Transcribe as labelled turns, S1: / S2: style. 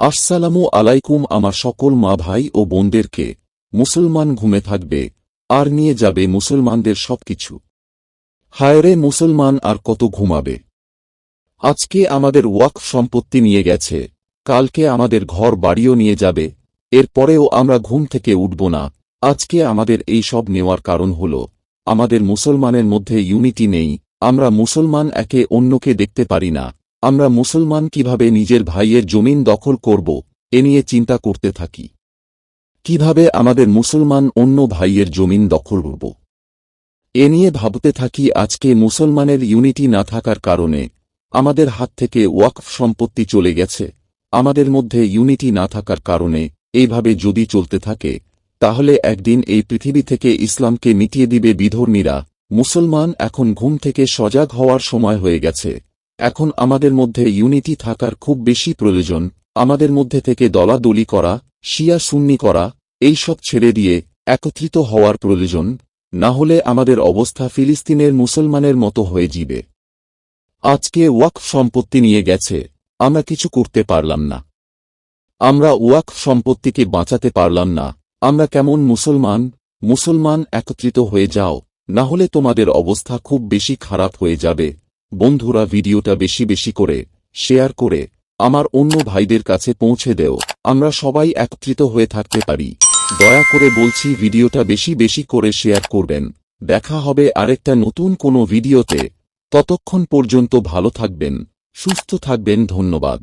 S1: আসসালামু আলাইকুম আমার সকল মা ভাই ও বোনদেরকে, মুসলমান ঘুমে থাকবে, আর নিয়ে যাবে মুসলমানদের সবকিছু। হায়রে মুসলমান, আর কত ঘুমাবে। আজকে আমাদের ওয়াকফ সম্পত্তি নিয়ে গেছে, কালকে আমাদের ঘর বাড়িও নিয়ে যাবে, এরপরেও আমরা ঘুম থেকে উঠব না। আজকে আমাদের এই সব নেওয়ার কারণ হল, আমাদের মুসলমানের মধ্যে ইউনিটি নেই, আমরা মুসলমান একে অন্যকে দেখতে পারি না। আমরা মুসলমান কীভাবে নিজের ভাইয়ের জমিন দখল করব, এ নিয়ে চিন্তা করতে থাকি। কীভাবে আমাদের মুসলমান অন্য ভাইয়ের জমিন দখল করব? এ নিয়ে ভাবতে থাকি আজকে মুসলমানের ইউনিটি না থাকার কারণে আমাদের হাত থেকে ওয়াকফ সম্পত্তি চলে গেছে। আমাদের মধ্যে ইউনিটি না থাকার কারণে এইভাবে যদি চলতে থাকে, তাহলে একদিন এই পৃথিবী থেকে ইসলামকে মিটিয়ে দিবে বিধর্মীরা। মুসলমান এখন ঘুম থেকে সজাগ হওয়ার সময় হয়ে গেছে। এখন আমাদের মধ্যে ইউনিটি থাকার খুব বেশি প্রয়োজন, আমাদের মধ্যে থেকে দলাদলি করা, শিয়া সুন্নি করা, এই সব ছেড়ে দিয়ে একত্রিত হওয়ার প্রয়োজন, না হলে আমাদের অবস্থা ফিলিস্তিনের মুসলমানের মতো হয়ে যাবে। আজকে ওয়াকফ সম্পত্তি নিয়ে গেছে, আমরা কিছু করতে পারলাম না। আমরা ওয়াকফ সম্পত্তিকে বাঁচাতে পারলাম না, আমরা কেমন মুসলমান মুসলমান একত্রিত হয়ে যাও, না হলে তোমাদের অবস্থা খুব বেশি খারাপ হয়ে যাবে। বন্ধুরা ভিডিওটা বেশি বেশি করে শেয়ার করে আমার অন্য ভাইদের কাছে পৌঁছে দেও। আমরা সবাই একত্রিত হয়ে থাকতে পারি। দয়া করে বলছি ভিডিওটা বেশি বেশি করে শেয়ার করবেন। দেখা হবে আরেকটা নতুন কোনো ভিডিওতে। ততক্ষণ পর্যন্ত ভালো থাকবেন, সুস্থ থাকবেন, ধন্যবাদ।